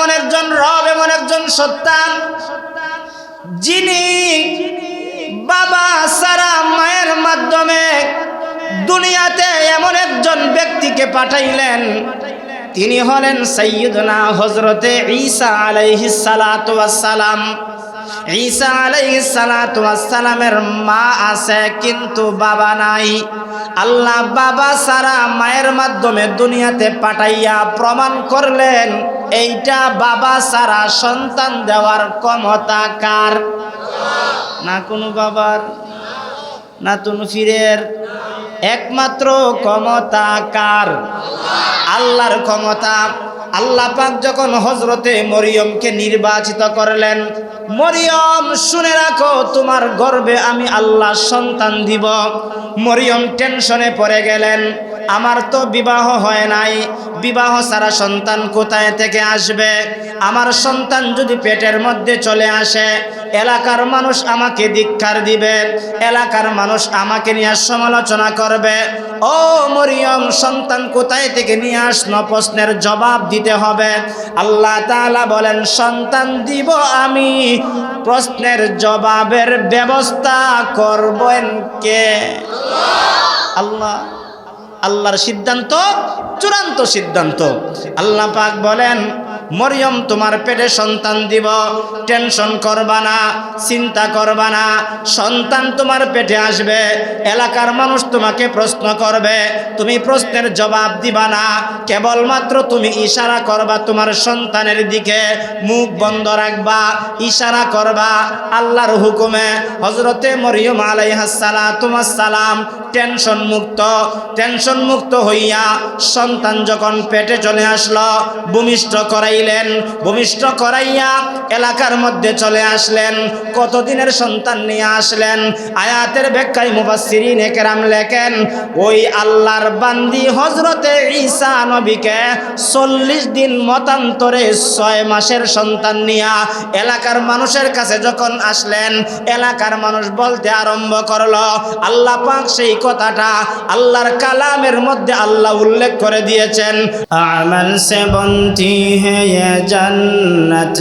এমন একজন রব, এমন একজন সত্তা যিনি বাবা সারা মায়ের মাধ্যমে দুনিয়াতে এমন একজন ব্যক্তিকে পাঠাইলেন। তিনি হলেন সৈয়দনা হজরতে ঈসা আলাইহিস সালাতু সালাম ঈসা আলাইহিস সালাতু সালামের মা আছে, কিন্তু বাবা নাই। আল্লাহ বাবা সারা মায়ের মাধ্যমে দুনিয়াতে পাঠাইয়া প্রমাণ করলেন এইটা বাবা সারা সন্তান দেওয়ার ক্ষমতা কার? না কোনো বাবার, না কোনো ফিরের একমাত্র ক্ষমতা কার? আল্লাহর ক্ষমতা। আল্লাহ পাক যখন হজরতে মরিয়মকে নির্বাচিত করলেন, মরিয়ম, শুনে রাখো, তোমার গর্বে আমি আল্লাহ সন্তান দিব। মরিয়ম টেনশনে পড়ে গেলেন। আমার তো বিবাহ হয় নাই। বিবাহ ছাড়া সন্তান কোথায় থেকে আসবে? আমার সন্তান যদি পেটের মধ্যে চলে আসে, এলাকার মানুষ আমাকে ধিক্ষার দিবে, এলাকার মানুষ আমাকে নিয়ে সমালোচনা করবে। ও মরিয়ম, সন্তান কোথায় থেকে নিয়ে আসনো প্রশ্নের জবাব দিতে হবে। আল্লাহ তালা বলেন, সন্তান দিব আমি। প্রশ্নের জবাবের ব্যবস্থা করবেন কে? আল্লাহ। আল্লাহর সিদ্ধান্ত চূড়ান্ত সিদ্ধান্ত। আল্লাহ পাক বলেন মরিয়ম, তোমার পেটে সন্তান দিব। টেনশন করবা না, চিন্তা করবা না। সন্তান তোমার পেটে আসবে, এলাকার মানুষ তোমাকে প্রশ্ন করবে। তুমি প্রশ্নের জবাব দিবা না, কেবলমাত্র তুমি ইশারা করবা তোমার সন্তানের দিকে। মুখ বন্ধ রাখবা, ইশারা করবা আল্লাহর হুকুমে। হজরতে মরিয়ম আলাইহাসালা তোমার সালাম টেনশন মুক্ত। টেনশন মুক্ত হইয়া সন্তান যখন পেটে চলে আসলো, ভূমিষ্ঠ করাইলেন ভূমিষ্ঠ করাইয়া এলাকার মধ্যে চলে আসলেন, কতদিনের সন্তান নিয়ে আসলেন, আয়াতের ব্যাখ্যায় মুবাসসিরিন একরাম লেখেন, ওই আল্লাহর বান্দি হজরতে ঈসা নবীকে চল্লিশ দিন মতান্তরে ছয় মাসের সন্তান নিয়া এলাকার মানুষের কাছে যখন আসলেন, এলাকার মানুষ বলতে আরম্ভ করল, আল্লাহ পাক সেই কথাটা আল্লাহর কালামের মধ্যে আল্লাহ উল্লেখ করে দিয়েছেন আমল সে বন্তি হে জন্নত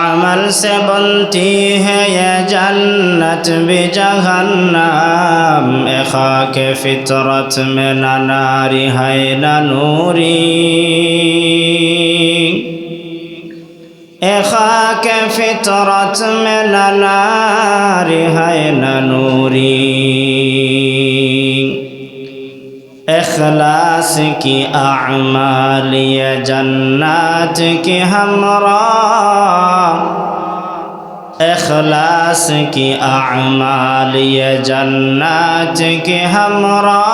আমল সে বন্তি হে জন্নত বিজহন্নাম। এখাকে ফিতরত মে নারি হে নূরি। এখাকে ফিতরত মে নারি হে নূরী। اخلاص کی اعمال یہ جنات کی ہمراہ اخلاص کی اعمال یہ جنات کے ہمراہ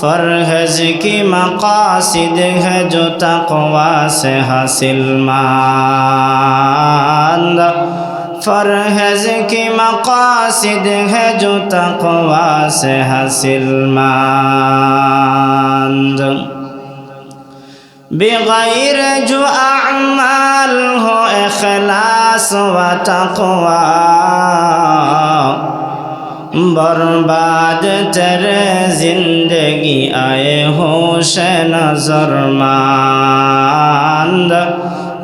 فرحز کی مقاصد ہے جو تقوا سے حاصل ماند فرحز کی مقاصد ہے جو تقوا سے حاصل ماند بغیر جو اعمال ہو اخلاص و تقوا برباد تیرے زندگی آئے ہوش نظر ماند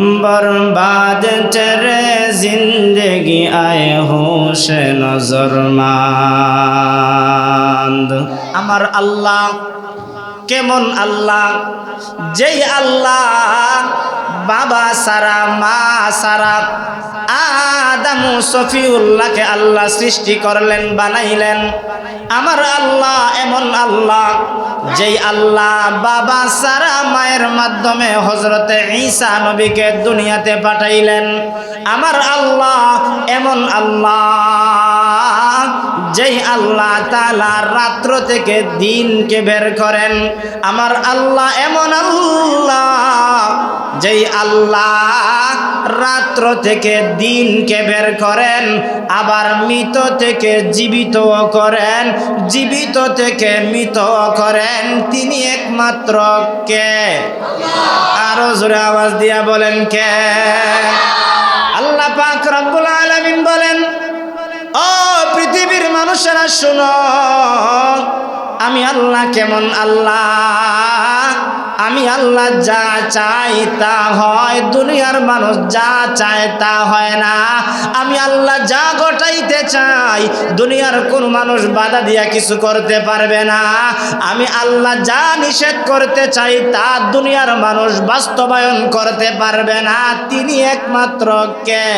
बर्बाद तेरे जिंदगी आए होश नजर मांद আমার अल्लाह কেমন আল্লাহ? যেই আল্লাহ বাবা সারা, মা সারা, আদামু সফিউল্লাহকে আল্লাহ সৃষ্টি করলেন, বানাইলেন। আমার আল্লাহ এমন আল্লাহ, যেই আল্লাহ বাবা সারা মায়ের মাধ্যমে হজরতে ঈসা নবীকে দুনিয়াতে পাঠাইলেন। আমার আল্লাহ এমন আল্লাহ। যেই আল্লাহ তালা রাত্র থেকে দিনকে বের করেন, আমার আল্লাহ এমন আল্লাহ যেই আল্লাহ রাত্র থেকে দিনকে বের করেন, আবার মৃত থেকে জীবিত করেন, জীবিত থেকে মৃত করেন। তিনি একমাত্র কে? আরও জোরে আওয়াজ দিয়া বলেন কে? আল্লাহ পাক রব্বুল আলামিন বলেন মানুষেরা শুনো, আমি আল্লাহ কেমন আল্লাহ? আমি আল্লাহ যা চাই তা হয়, দুনিয়ার মানুষ যা চায় তা হয় না। আমি আল্লাহ যা ঘটাইতে চাই, দুনিয়ার কোন মানুষ বাধা দিয়া কিছু করতে পারবে না। আমি আল্লাহ যা নিষেধ করতে চাই, তা দুনিয়ার মানুষ বাস্তবায়ন করতে পারবে না। তিনি একমাত্র কে?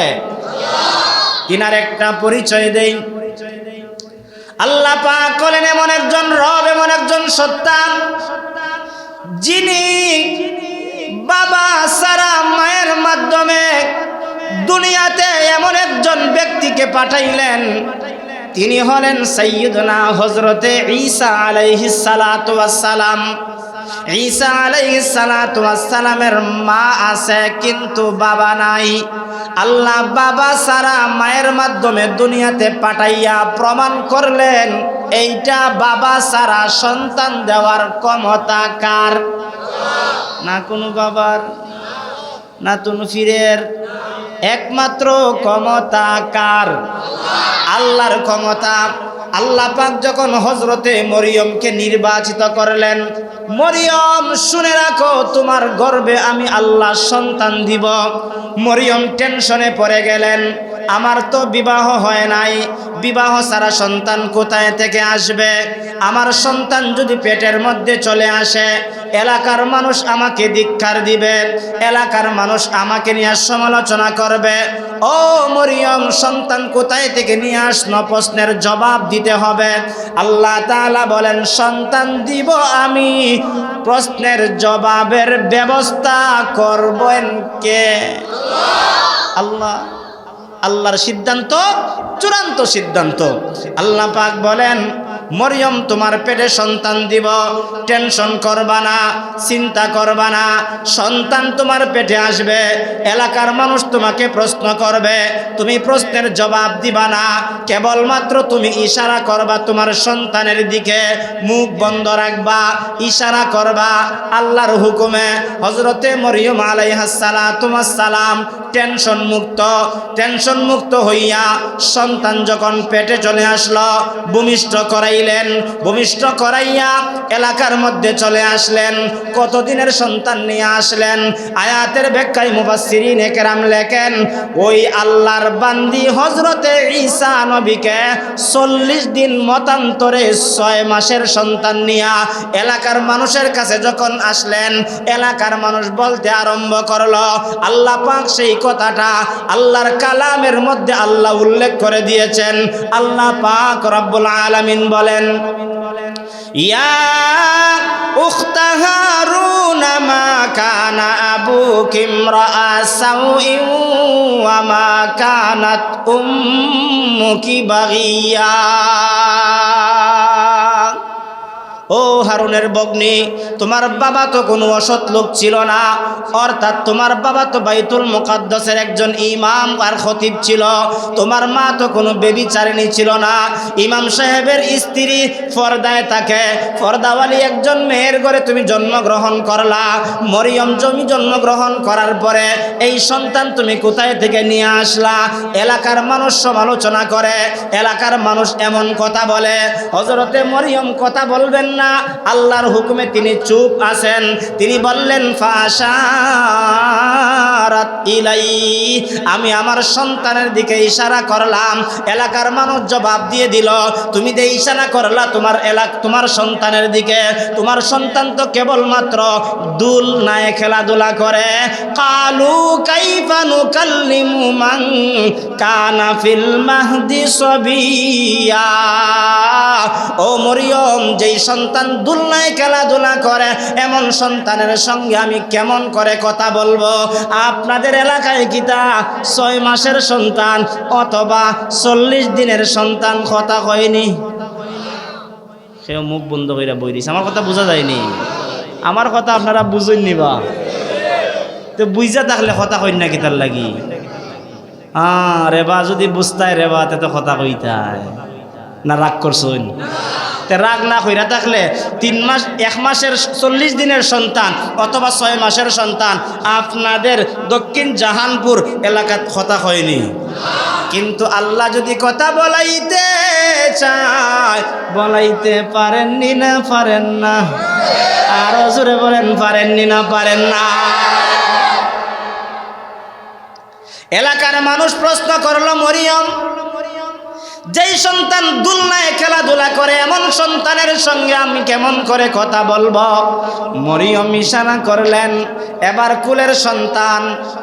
তিনার একটা পরিচয় দেই। আল্লাহ পাক করেন এমন একজন রব, এমন একজন সত্তা যিনি বাবা সারা মায়ের মাধ্যমে দুনিয়াতে এমন একজন ব্যক্তিকে পাঠাইলেন। তিনি হলেন সৈয়দনা হজরতে ঈসা আলাইহিস সালাতু সালাম ঈসা আলাইহিস সালাতু সালামের মা আছে, কিন্তু বাবা নাই। আল্লাহ বাবা সারা মায়ের মাধ্যমে দুনিয়াতে পাঠাইয়া প্রমাণ করলেন, এইটা বাবা সারা সন্তান দেওয়ার ক্ষমতা কার? না কোনো বাবার, না কোনো ফিরের একমাত্র ক্ষমতা কার? আল্লাহর ক্ষমতা। আল্লাহ পাক যখন হজরতে মরিয়মকে নির্বাচিত করলেন মরিয়ম শুনে রাখো তোমার গর্বে আমি আল্লাহ সন্তান দিব। মরিয়ম টেনশনে পড়ে গেলেন। আমার তো বিবাহ হয় নাই। বিবাহ ছাড়া সন্তান কোথায় থেকে আসবে? আমার সন্তান যদি পেটের মধ্যে চলে আসে, এলাকার মানুষ আমাকে দীক্ষার দিবে, এলাকার মানুষ আমাকে নিয়ে সমালোচনা করবে। ও মরিয়ম, সন্তান কোথায় থেকে নিয়ে আসনো প্রশ্নের জবাব দিতে হবে। আল্লাহ তাআলা বলেন, সন্তান দিব আমি। প্রশ্নের জবাবের ব্যবস্থা করবেন কে? আল্লাহ। আল্লাহর সিদ্ধান্ত, চূড়ান্ত সিদ্ধান্ত। আল্লাহ পাক বলেন, মরিয়ম তোমার পেটে সন্তান দিব, টেনশন করবা না, চিন্তা করবা না, সন্তান তোমার পেটে আসবে, এলাকার মানুষ তোমাকে প্রশ্ন করবে, তুমি প্রশ্নের জবাব দিবা না, কেবলমাত্র তুমি ইশারা করবা তোমার সন্তানের দিকে মুখ বন্ধ রাখবা, ইশারা করবা আল্লাহর হুকুমে। হজরতে মরিয়ম আলাইহাসালা তোমার সালাম টেনশন মুক্ত। টেনশন মুক্ত হইয়া সন্তান যখন পেটে চলে আসলো, ভূমিষ্ঠ করাইলেন। ভূমিষ্ঠ করাইয়া এলাকার মধ্যে চলে আসলেন। কতদিনের সন্তান নিয়ে আসলেন? আয়াতের ব্যাখ্যায় মুবাসিরিন একরাম লেখেন, ওই আল্লাহর বান্দি হজরতে ঈসা নবীকে চল্লিশ দিন মতান্তরে ছয় মাসের সন্তান নিয়া এলাকার মানুষের কাছে যখন আসলেন, এলাকার মানুষ বলতে আরম্ভ করল, আল্লাহ পাক সেই কথাটা আল্লাহর কালামের মধ্যে আল্লাহ উল্লেখ করে দিয়েছেন। আল্লাহ পাক রব্বুল আলামিন বলেন, ইয়া উখতা হারুন মা কানা কানাত উম্মুকি বাগিয়া। ও হারুনের বগ্নি, তোমার বাবা তো কোনো অসৎ লোক ছিল না। অর্থাৎ তোমার বাবা তো বাইতুল মুকাদ্দাসের একজন ইমাম আর খতিব ছিল। তোমার মা তো কোনো বেবিচারিণী ছিল না। ইমাম সাহেবের স্ত্রী ফর্দায় থাকে। ফর্দাওয়ালি একজন মেয়ের ঘরে তুমি জন্মগ্রহণ করলা। মরিয়ম জমি জন্মগ্রহণ করার পরে এই সন্তান তুমি কোথায় থেকে নিয়ে আসলা? এলাকার মানুষ সমালোচনা করে। এলাকার মানুষ এমন কথা বলে। হজরতে মরিয়ম কথা বলবেন না আল্লাহর হুকুমে তিনি চুপ আছেন। তিনি বললেন ফাশারাত ইলাই। আমি আমার সন্তানের দিকে ইশারা করলাম। এলাকার মানুষ জবাব দিয়ে দিল, তুমি যে ইশারা করলা তোমার এলাক, তোমার সন্তানের দিকে, তোমার সন্তান তো কেবলমাত্র দুল নায়ে খেলাধুলা করে। কালু কাইফা নুকাল্লিমু মান কানা ফিল মাহদি সবিয়া। ও মরিয়ম, যেই সন্তান দুল দুলনায় খেলাধুলা করে, এমন সন্তানের সঙ্গে আমি কেমন করে কথা বলব? আপনাদের এলাকায় কিতা ছয় মাসের সন্তান অথবা চল্লিশ দিনের সন্তান কথা হয়নি সেও মুখ বন্ধ করে বই দিছে। আমার কথা বোঝা যায়নি। আমার কথা আপনারা বুঝেননি নিবা তো বুঝা থাকলে কথা কই না কিতার লাগি? হ্যাঁ রেবা যদি বুঝতায় রেবা তে তো কথা কইতায়। না রাগ করছুন তে রাগ না কইরা থাকলে তিন মাস, এক মাসের চল্লিশ দিনের সন্তান অথবা ছয় মাসের সন্তান আপনাদের দক্ষিণ জাহানপুর এলাকাত কথা হয়নি কিন্তু আল্লাহ যদি কথা বলাইতে চায়, বলাইতে পারেননি না, পারেন না। আরও জোরে বলেন, পারেননি না, পারেন না। এলাকার মানুষ প্রশ্ন করল, মরিয়ম যেই সন্তান দুলনায় খেলাধুলা করে, এমন সন্তানের সঙ্গে আমি কেমন করে কথা বলব? মরিয়ম ইশারা করলেন এবার কুলের সন্তান,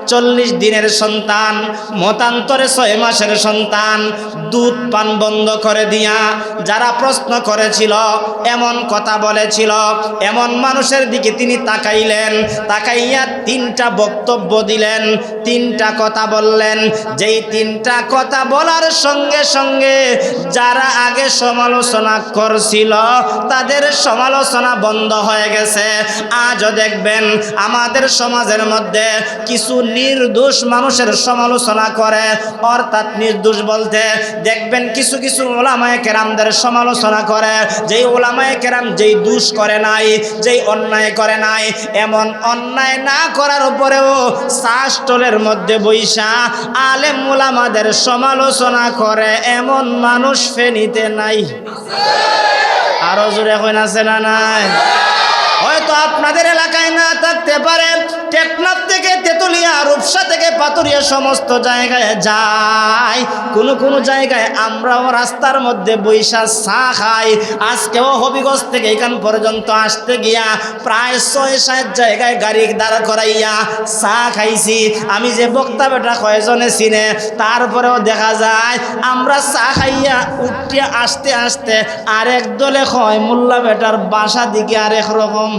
চল্লিশ দিনের সন্তান, মতান্তরে ছয় মাসের সন্তান, দুধ পান বন্ধ করে দিয়া যারা প্রশ্ন করেছিল, এমন কথা বলেছিল, এমন মানুষের দিকে তিনি তাকাইলেন, তাকাইয়া তিনটা বক্তব্য দিলেন, তিনটা কথা বললেন। যেই তিনটা কথা বলার সঙ্গে সঙ্গে যারা আগে সমালোচনা করছিল, তাদের সমালোচনা বন্ধ হয়ে গেছে। আজও দেখবেন আমাদের সমাজের মধ্যে কিছু নির্দোষ মানুষের সমালোচনা করে। অর্থাৎ নির্দোষ বলতে দেখবেন কিছু কিছু ওলামায় কেরামদের সমালোচনা করে। যেই ওলামায় কেরাম যেই দোষ করে নাই, যেই অন্যায় করে নাই, এমন অন্যায় না করার উপরেও শাস্টলের মধ্যে বৈশা আলেম ওলামাদের সমালোচনা করে, এমন মানুষ ফেনিতে নাই। আরও জোরে এখন আছে না নাই? হয়তো আপনাদের এলাকায় না থাকতে পারে। টেকনাফ থেকে তেতুলিয়া, রূপসা থেকে পাতুরিয়া সমস্ত জায়গায় যায় কোনো কোনো জায়গায় আমরাও রাস্তার মধ্যে বৈশা চা খাই। আজকেও হবিগঞ্জ থেকে এখান পর্যন্ত আসতে গিয়া প্রায় ছয় সাত জায়গায় গাড়ি দাঁড়া করাইয়া চা খাইছি। আমি যে বক্তা বেটা কয়জনে চিনে, তারপরেও দেখা যায় আমরা চা খাইয়া উঠিয়া আসতে আসতে আরেক দলে কয়, মোল্লা বেটার বাসা দিকে আরেক রকম।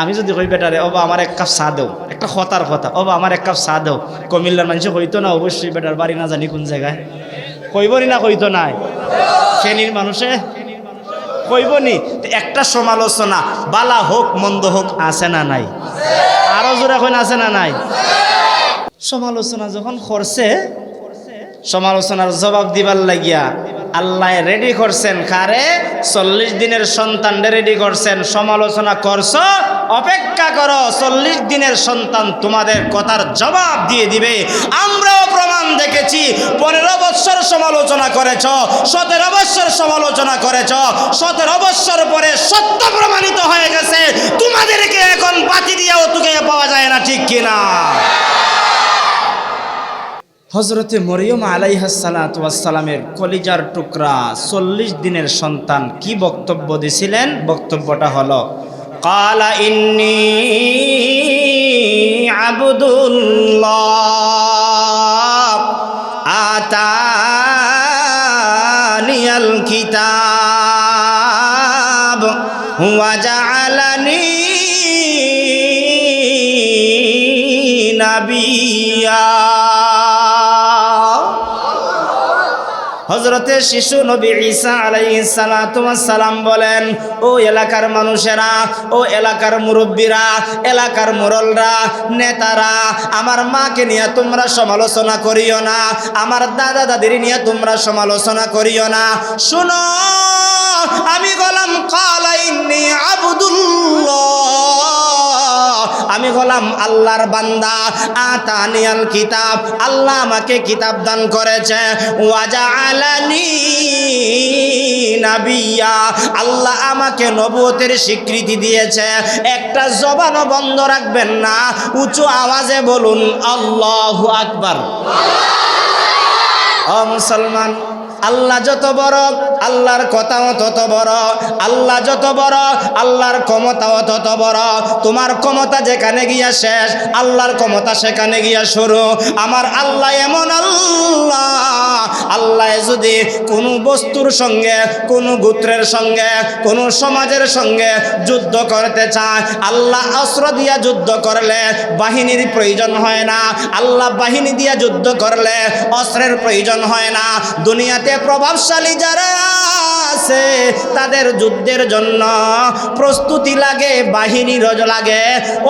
আমি যদি কই বেটারে ওবা আমার এক কাপ চা দেও। একটা কথার কথা ওবা আমার এক কাপ চা দেও। কমিল্লার মানুষ হইতো না, অবশ্যই বেটার বাড়ি না জানি কোন জায়গায়। কইবনি না কইতো নাই? ফেনীর মানুষে? কইবনি? একটা সমালোচনা, বালা হোক, মন্দ হোক, আছে না নাই? আরও জোরে এখন আছে না নাই? সমালোচনা যখন করছে, সমালোচনার জবাব দিবার লাগিয়া আল্লাহ রেডি করছেন কারে? চল্লিশ দিনের সন্তানরে রেডি করছেন। সমালোচনা করছ, অপেক্ষা করো, চল্লিশ দিনের সন্তান তোমাদের কথার জবাব দিয়ে দিবে। আমরাও প্রমাণ দেখেছি, পনেরো বৎসর সমালোচনা করেছ, সতেরো বৎসর সমালোচনা করেছ, সতেরো বৎসর পরে সত্য প্রমাণিত হয়ে গেছে। তোমাদেরকে এখন বাতি দিয়েও তুকে পাওয়া যায় না, ঠিক কিনা? হজরতে মরিয়ম আলাইহাসালামের কলিজার টুকরা চল্লিশ দিনের সন্তান কি বক্তব্য দিছিলেন? বক্তব্যটা হলো, কালা ইন্নি আবদুল্লাহ আতানিয়াল কিতাব জাআলানি নাবিয়া। হজরতে শিশু নবী ঈসা সালাম বলেন, ও এলাকার মানুষেরা, ও এলাকার মুরব্বীরা, এলাকার মোরলরা, নেতারা, আমার মাকে নিয়ে তোমরা সমালোচনা করিও না, আমার দাদা দাদির নিয়ে তোমরা সমালোচনা করিও না। শুনো, আমি গলাম কালাইনি আবদুল্লাহ। আমি হলাম আল্লাহর বান্দা। আতানিয়াল কিতাব, আল্লাহ আমাকে কিতাব দান করেছে। ওয়াজা আলানি নাবিয়া, আল্লাহ আমাকে নবুয়তের স্বীকৃতি দিয়েছে। একটা জবানও বন্ধ রাখবেন না, উঁচু আওয়াজে বলুন, আল্লাহু আকবার। মুসলমান আল্লাহ যত বড়, আল্লাহর কথাও তত বড়, আল্লাহ যত বড়, আল্লাহর ক্ষমতাও তত বড়। তোমার ক্ষমতা যেখানে গিয়া শেষ, আল্লাহর ক্ষমতা সেখানে গিয়া শুরু। আমার আল্লাহ এমন আল্লাহ। আল্লাহ যদি কোনো বস্তুর সঙ্গে, কোনো গোত্রের সঙ্গে, কোনো সমাজের সঙ্গে যুদ্ধ করতে চায়, আল্লাহ অস্ত্র দিয়া যুদ্ধ করলে বাহিনীর প্রয়োজন হয় না। আল্লাহ বাহিনী দিয়া যুদ্ধ করলে অস্ত্রের প্রয়োজন হয় না। দুনিয়াতে প্রভাবশালী যারা আছে, তাদের যুদ্ধের জন্য প্রস্তুতি লাগে বাহিনীরও লাগে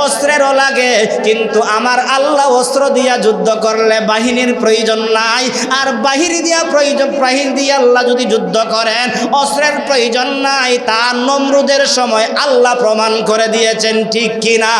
অস্ত্রেরও লাগে। কিন্তু আমার আল্লাহ অস্ত্র দিয়া যুদ্ধ করলে বাহিনীর প্রয়োজন নাই। আর বাহিনী দিয়া প্রয়োজন, বাহিনী দিয়ে আল্লাহ যদি যুদ্ধ করেন, অস্ত্রের প্রয়োজন নাই। তা নমরুদের সময় আল্লাহ প্রমাণ করে দিয়েছেন, ঠিক কিনা?